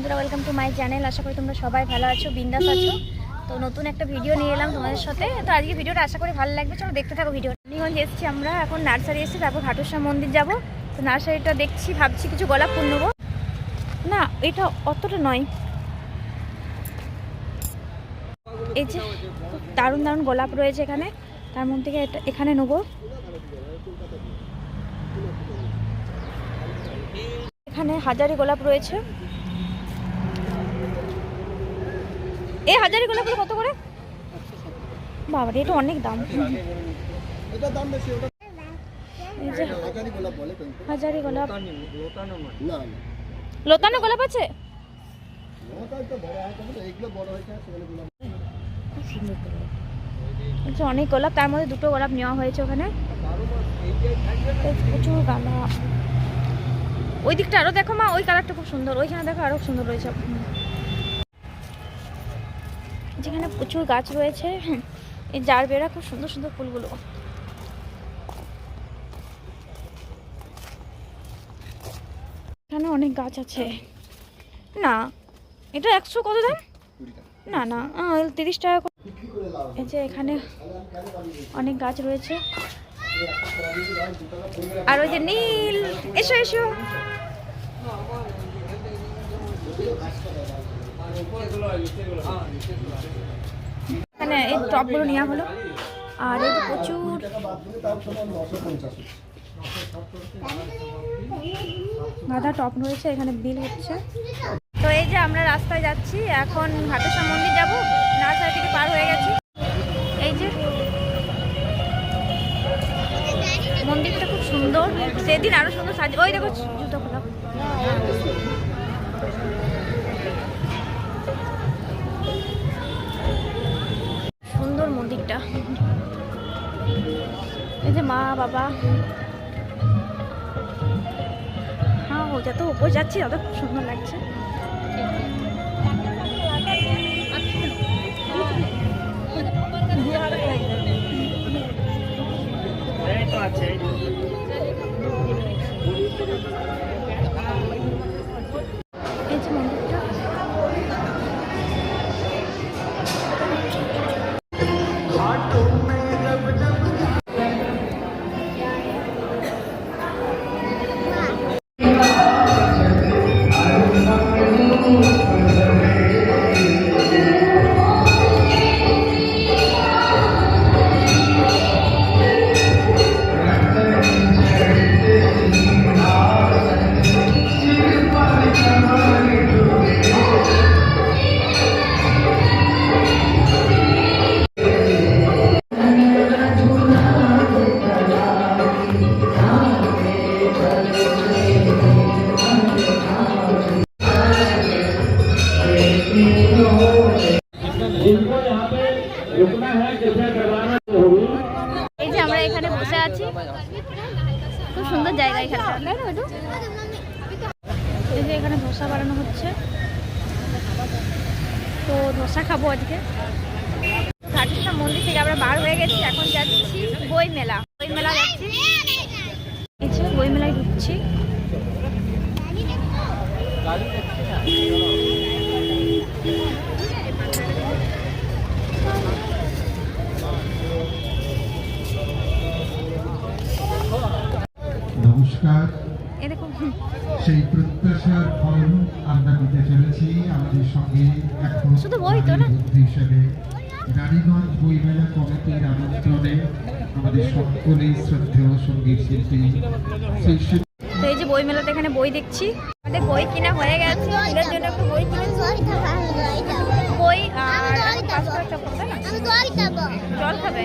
বন্ধুরা welcome to my channel আশা করি তোমরা সবাই ভালো আছো, বিন্দাস আছো। তো নতুন একটা ভিডিও নিয়ে এলাম তোমাদের সাথে। তো আজকে ভিডিওটা আশা করি ভালো লাগবে। চলো দেখতে থাকো ভিডিও রানীগঞ্জ এসেছি আমরা, এখন নার্সারি এসেছি, তারপর ঘাটুসা মন্দির যাব। তো নার্সারিটা দেখছি, ভাবছি কিছু গোলাপ ফুল নেব। না, এটা অতটা নয়। এই যে দারুণ দারুণ গোলাপ রয়েছে এখানে। তার মধ্যে থেকে এটা এখানে নেব। এখানে হাজারি গোলাপ রয়েছে। এই হাজারি গোলাপগুলো কত করে? বাবা এটা অনেক দাম। হাজারি গোলাপ। লতানো গোলাপ আছে? যে অনেক গোলাপ। তার মধ্যে দুটো গোলাপ নেওয়া হয়েছে ওখানে। প্রচুর গোলাপ। ওই দিকটা আরও দেখো মা, ওই কালারটা খুব সুন্দর। ওইখানে দেখো আরও সুন্দর রয়েছে। যেখানে প্রচুর গাছ রয়েছে হুম, এই জার বেড়া খুব সুন্দর সুন্দর ফুলগুলো। এখানে অনেক গাছ আছে। না এটা একশো কত দাম? না না তিরিশ টাকা এই যে এখানে অনেক গাছ রয়েছে। আর ওই যে নীল এসো এসো। এখানে এই টপগুলো নেওয়া হলো। আর এই প্রচুর। গাঁদা টপ রয়েছে, এখানে বিল হচ্ছে। তো এই যে আমরা রাস্তায় যাচ্ছি, এখন ঘাটেশ্বর মন্দির যাব নার্সারি থেকে পার হয়ে গেছি। এই যে মন্দিরটা খুব সুন্দর, সেদিন আরও সুন্দর সাজ ওই দেখো জুতো এই যে মা বাবা। হ্যাঁ ও যত উপর যাচ্ছি তত খুব সুন্দর লাগছে। এই খুব সুন্দর জায়গা এখানে। এই যে এখানে ধোসা বানানো হচ্ছে। তো ধোসা খাব আজকে। ঘাটেশ্বর মন্দির থেকে আমরা বার হয়ে গেছি, এখন যাচ্ছি বই মেলা বই মেলা যাচ্ছি বই মেলায় ঢুকছি। নমস্কার। সেই প্রত্যাশার ফল আমরা নিতে চলেছি। আমাদের সঙ্গে এখন শুধু বই তো না? হিসেবে রানীগঞ্জ বইমেলা কমিটির আমন্ত্রণে আমাদের সকলেই শ্রদ্ধেয় সংগীত শিল্পী তো এই যে বই মেলাতে এখানে বই দেখছি। আমাদের বই কিনা হয়ে গেছে। ছেলের জন্য একটু বই কিনেছি বই আর? জল খাবে?